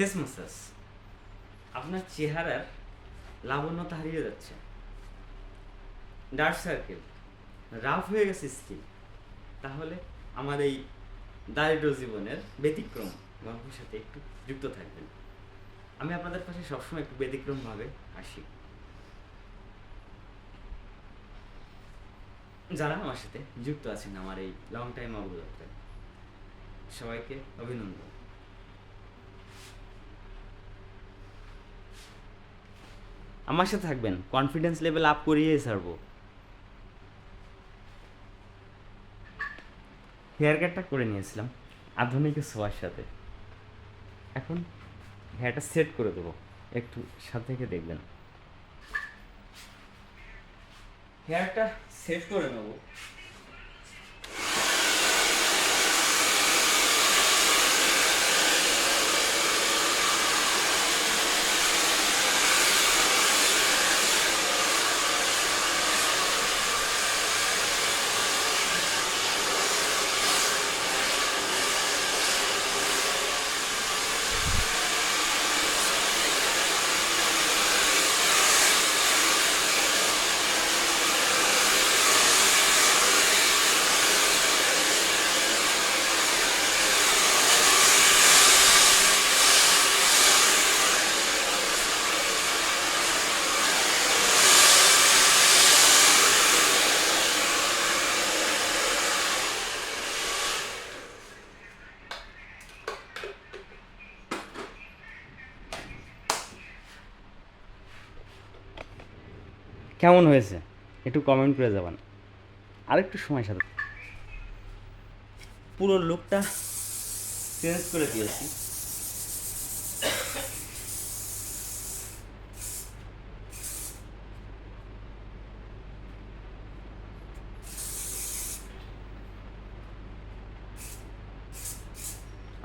Face massage আপনার চেহারার লাবণ্যতা হারিয়ে যাচ্ছে। ডার্ক সার্কেল রাফ হয়ে গেছে স্কিন তাহলে আমার এই দারিদ্র জীবনের ব্যতিক্রম গল্পের সাথে একটু যুক্ত থাকবেন। আমি আপনাদের পাশে সবসময় একটু ব্যতিক্রমভাবে আসি। যারা আমার সাথে যুক্ত আছেন আমার এই লং টাইম অবদাত্রায় সবাইকে অভিনন্দন। আমার সাথে থাকবেন। কনফিডেন্স লেভেল আপ করিয়ে ছাড়বো। হেয়ার কাটটা করে নিয়েছিলাম, আধুনিক সোয়ার সাথে। এখন হেয়ারটা সেট করে দেবো, একটু সাথে থেকে দেখবেন। হেয়ারটা সেট করে নেব। কেমন হয়েছে? একটু কমেন্ট করে যাবেন। আরেকটু সময় সাথে। পুরো লুকটা চেঞ্জ করে দিয়েছি।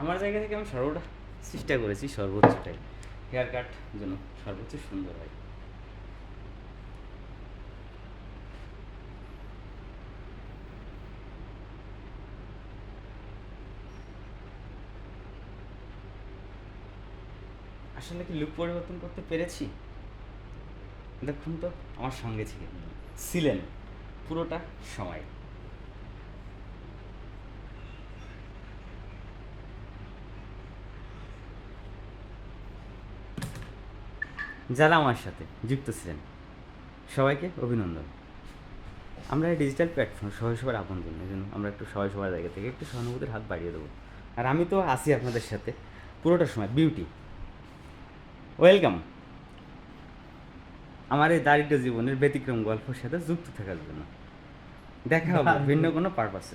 আমার জায়গা থেকে আমি সর্বটা চেষ্টা করেছি সর্বোচ্চটাই। হেয়ার কাট যেন সর্বোচ্চ সুন্দর হয়। আসলে কি লুক পরিবর্তন করতে পেরেছি? দেখুন তো, আমার সঙ্গে ছিলেন। ছিলেন পুরোটা সময়। যারা আমার সাথে, যুক্ত ছিলেন। সবাইকে অভিনন্দন। আমরা এই ডিজিটাল প্ল্যাটফর্ম সবাই সবার আপন জন্য এই জন্য আমরা একটু সবাই সবার জায়গা থেকে একটু সহানুভূতির হাত বাড়িয়ে দেবো। আর আমি তো আছি আপনাদের সাথে পুরোটা সময় বিউটি ওয়েলকাম আমার এই দারিদ্র জীবনের ব্যতিক্রম গল্পের সাথে যুক্ত থাকার জন্য। দেখা হবে ভিন্ন কোনো পারপাসে